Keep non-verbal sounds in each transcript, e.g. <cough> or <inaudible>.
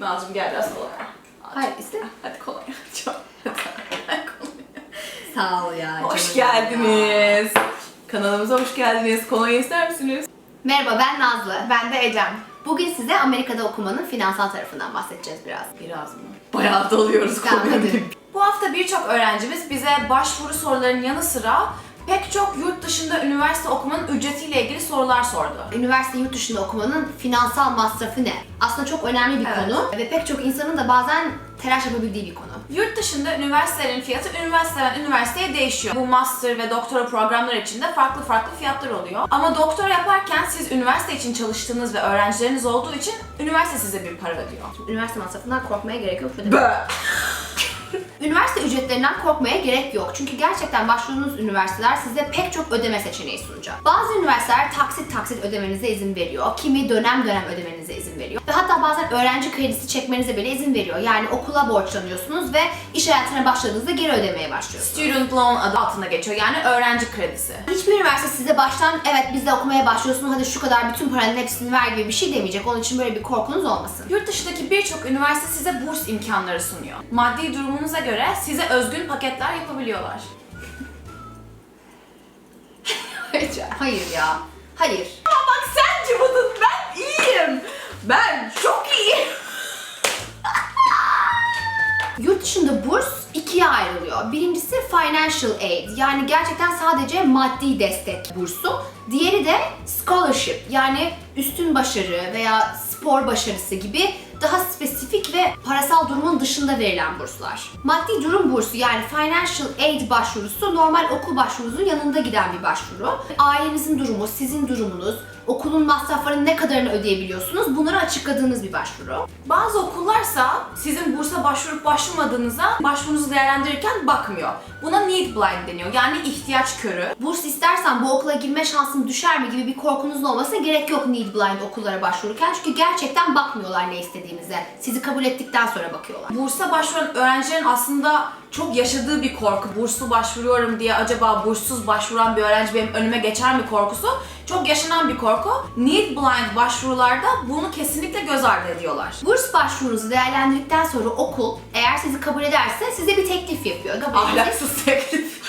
Nazım gel biraz kolonya. Hayır iste. Hadi kolonya. <laughs> Çok. Kolonya. Sağ ol ya. Hoş canım ya. geldiniz. Kanalımıza hoş geldiniz. Kolonya ister misiniz? Merhaba ben Nazlı. Ben de Ecem. Bugün size Amerika'da okumanın finansal tarafından bahsedeceğiz biraz. Biraz mı? Bayağı dalıyoruz konuya. Bu hafta birçok öğrencimiz bize başvuru sorularının yanı sıra pek çok yurt dışında üniversite okumanın ücretiyle ilgili sorular sordu. Üniversite yurt dışında okumanın finansal masrafı ne? Aslında çok önemli bir Evet. konu ve pek çok insanın da bazen telaş yapabildiği bir konu. Yurt dışında üniversitelerin fiyatı üniversiteden üniversiteye değişiyor. Bu master ve doktora programlar için de farklı farklı fiyatlar oluyor. Ama doktora yaparken siz üniversite için çalıştığınız ve öğrencileriniz olduğu için üniversite size bir para ödüyor. Üniversite masrafından korkmaya gerek yok. Bö. Üniversite ücretlerinden korkmaya gerek yok. Çünkü gerçekten başvurduğunuz üniversiteler size pek çok ödeme seçeneği sunacak. Bazı üniversiteler taksit taksit ödemenize izin veriyor. Kimi dönem dönem ödemenize izin veriyor. Ve hatta bazen öğrenci kredisi çekmenize bile izin veriyor. Yani okula borçlanıyorsunuz ve iş hayatına başladığınızda geri ödemeye başlıyorsunuz. Student loan adı altında geçiyor. Yani öğrenci kredisi. Hiçbir üniversite size baştan evet biz de okumaya başlıyorsun hadi şu kadar bütün paranın hepsini ver gibi bir şey demeyecek. Onun için böyle bir korkunuz olmasın. Yurt dışındaki birçok üniversite size burs imkanları sunuyor. Maddi durumunuza göre size özgün paketler yapabiliyorlar. <laughs> Hayır ya. Hayır. Ama bak sen cıvıdın, ben iyiyim. Ben çok iyiyim. <laughs> Yurt dışında burs ikiye ayrılıyor. Birincisi financial aid yani gerçekten sadece maddi destek bursu. Diğeri de scholarship yani üstün başarı veya spor başarısı gibi daha spesifik ve parasal durumun dışında verilen burslar. Maddi durum bursu yani financial aid başvurusu normal okul başvurunuzun yanında giden bir başvuru. Ailenizin durumu, sizin durumunuz, okulun masraflarının ne kadarını ödeyebiliyorsunuz bunları açıkladığınız bir başvuru. Bazı okullarsa sizin bursa başvurup başvurmadığınıza başvurunuzu değerlendirirken bakmıyor. Buna need blind deniyor. Yani ihtiyaç körü. burs istersen bu okula girme şansın düşer mi gibi bir korkunuzun olmasına gerek yok need blind okullara başvururken. Çünkü gerçekten bakmıyorlar ne istediğinize. Sizi kabul ettikten sonra bakıyorlar. Bursa başvuran öğrencilerin aslında çok yaşadığı bir korku. Burslu başvuruyorum diye acaba burssuz başvuran bir öğrenci benim önüme geçer mi korkusu çok yaşanan bir korku. Need blind başvurularda bunu kesinlikle göz ardı ediyorlar. Burs başvurunuzu değerlendirdikten sonra okul eğer sizi kabul ederse size bir teklif yapıyor. Kabul Ahlaksız teklif.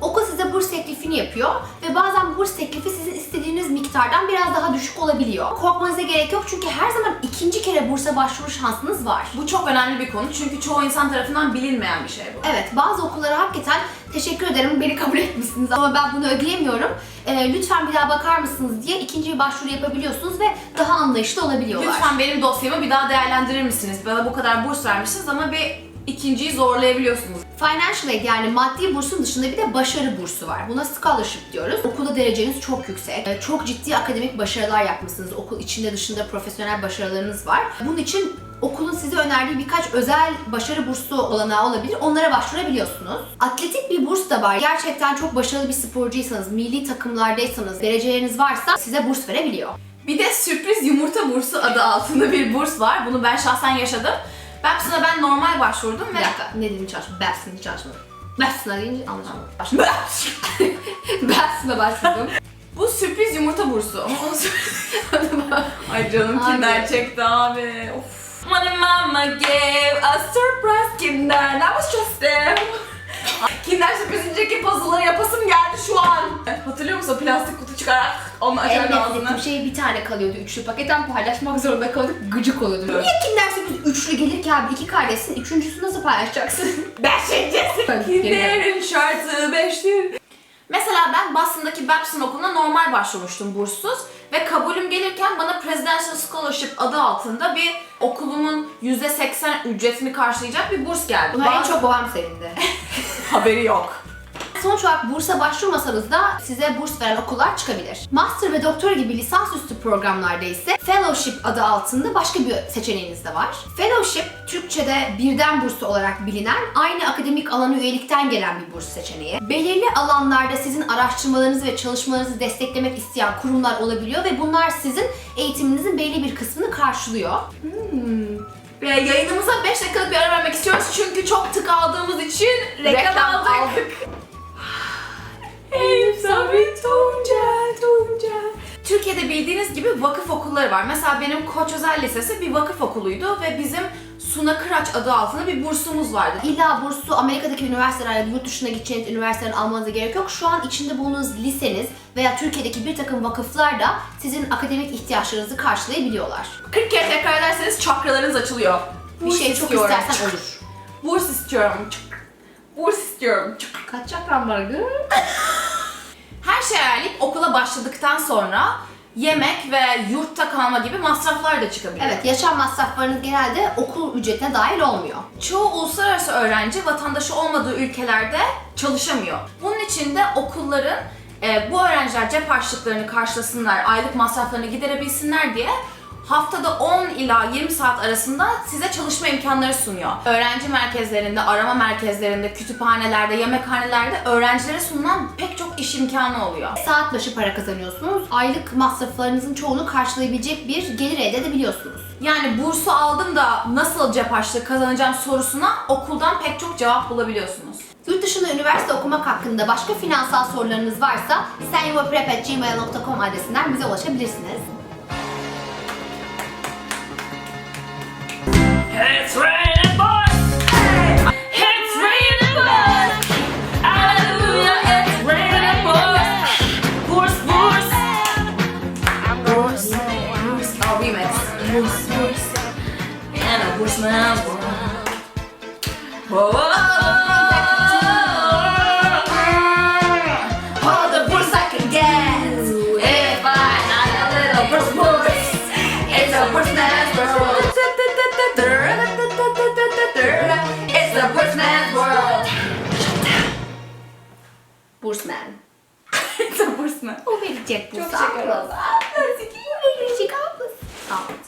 Okul size burs teklifini yapıyor ve bazen burs teklifi sizin istediğiniz miktardan biraz daha düşük olabiliyor. Korkmanıza gerek yok çünkü her zaman ikinci kere bursa başvuru şansınız var. Bu çok önemli bir konu çünkü çoğu insan tarafından bilinmeyen bir şey bu. Evet bazı okullara hakikaten teşekkür ederim beni kabul etmişsiniz ama ben bunu ödeyemiyorum. Ee, lütfen bir daha bakar mısınız diye ikinci bir başvuru yapabiliyorsunuz ve daha anlayışlı olabiliyorlar. Lütfen benim dosyamı bir daha değerlendirir misiniz? Bana bu kadar burs vermişsiniz ama bir ikinciyi zorlayabiliyorsunuz. Financial aid yani maddi bursun dışında bir de başarı bursu var. Buna scholarship diyoruz. Okulda dereceniz çok yüksek. Ee, Çok ciddi akademik başarılar yapmışsınız. Okul içinde dışında profesyonel başarılarınız var. Bunun için okulun size önerdiği birkaç özel başarı bursu olanağı olabilir. Onlara başvurabiliyorsunuz. Atletik bir burs da var. Gerçekten çok başarılı bir sporcuysanız, milli takımlardaysanız, dereceleriniz varsa size burs verebiliyor. Bir de sürpriz yumurta bursu adı altında bir burs var. Bunu ben şahsen yaşadım. Babson'a ben normal başvurdum Bir ve... dakika, ne dediğimi çalışmadım. Babson'ı çalışmadım. Babson'a deyince anlaşılmadı. Başladım. <laughs> Babson'a başvurdum. Bu sürpriz yumurta bursu ama onu <laughs> Ay canım Abi. kinder çekti abi. Of. My mama gave a surprise kinder. That was just them. Kinder sürprizinceki puzzle'ları yapasım geldi şu an. Hatırlıyor musun o plastik kutu çıkarak onu En ettiğim ağzını. şey bir tane kalıyordu üçlü paketten paylaşmak zorunda kalıyorduk gıcık oluyordum. Niye Kinder Sürpriz üçlü gelir ki abi iki kardeşsin üçüncüsü nasıl paylaşacaksın? <laughs> Beşincisi. Kinder'in şartı beştir. Mesela ben Boston'daki Babson okuluna normal başvurmuştum burssuz ve kabulüm gelirken bana Presidential Scholarship adı altında bir okulumun %80 ücretini karşılayacak bir burs geldi. Buna en Bazı- çok babam sevindi. <laughs> haberi yok. Sonuç olarak bursa başvurmasanız da size burs veren okullar çıkabilir. Master ve doktora gibi lisansüstü programlarda ise Fellowship adı altında başka bir seçeneğiniz de var. Fellowship, Türkçe'de birden bursu olarak bilinen, aynı akademik alana üyelikten gelen bir burs seçeneği. Belirli alanlarda sizin araştırmalarınızı ve çalışmalarınızı desteklemek isteyen kurumlar olabiliyor ve bunlar sizin eğitiminizin belli bir kısmını karşılıyor. Ve yayınımıza 5 dakikalık bir ara vermek istiyoruz çünkü çok tık aldığımız için reklam, Reklam aldık. aldık. <laughs> Elif Sabri Tuncel, Tuncel. Türkiye'de bildiğiniz gibi vakıf okulları var. Mesela benim Koç Özel Lisesi bir vakıf okuluydu ve bizim Suna Kıraç adı altında bir bursumuz vardı. İlla bursu Amerika'daki üniversiteler ya da yurt dışına gideceğiniz üniversiteden almanıza gerek yok. Şu an içinde bulunduğunuz liseniz veya Türkiye'deki bir takım vakıflar da sizin akademik ihtiyaçlarınızı karşılayabiliyorlar. 40 kere tekrar ederseniz çakralarınız açılıyor. Bir Burs şey çok istiyorum. istersen olur. Burs istiyorum. Burs istiyorum. Kaç çakran var? Her şey ayarlayıp okula başladıktan sonra yemek ve yurtta kalma gibi masraflar da çıkabiliyor. Evet, yaşam masraflarınız genelde okul ücretine dahil olmuyor. Çoğu uluslararası öğrenci vatandaşı olmadığı ülkelerde çalışamıyor. Bunun için de okulların e, bu öğrenciler cep harçlıklarını karşılasınlar, aylık masraflarını giderebilsinler diye haftada 10 ila 20 saat arasında size çalışma imkanları sunuyor. Öğrenci merkezlerinde, arama merkezlerinde, kütüphanelerde, yemekhanelerde öğrencilere sunulan pek çok iş imkanı oluyor. Saat başı para kazanıyorsunuz. Aylık masraflarınızın çoğunu karşılayabilecek bir gelir elde edebiliyorsunuz. Yani bursu aldım da nasıl cep harçlığı kazanacağım sorusuna okuldan pek çok cevap bulabiliyorsunuz. Yurt dışında üniversite okumak hakkında başka finansal sorularınız varsa senyuvaprep.gmail.com adresinden bize ulaşabilirsiniz. boost, boost, and I boost my world. Whoa, whoa, whoa. All the boost I can get. If I had a little boost, boost, it's a boost man's world. It's the boost man's world. Boost man. it's a boost man. Увеличить бусаклос. Увеличить бусаклос.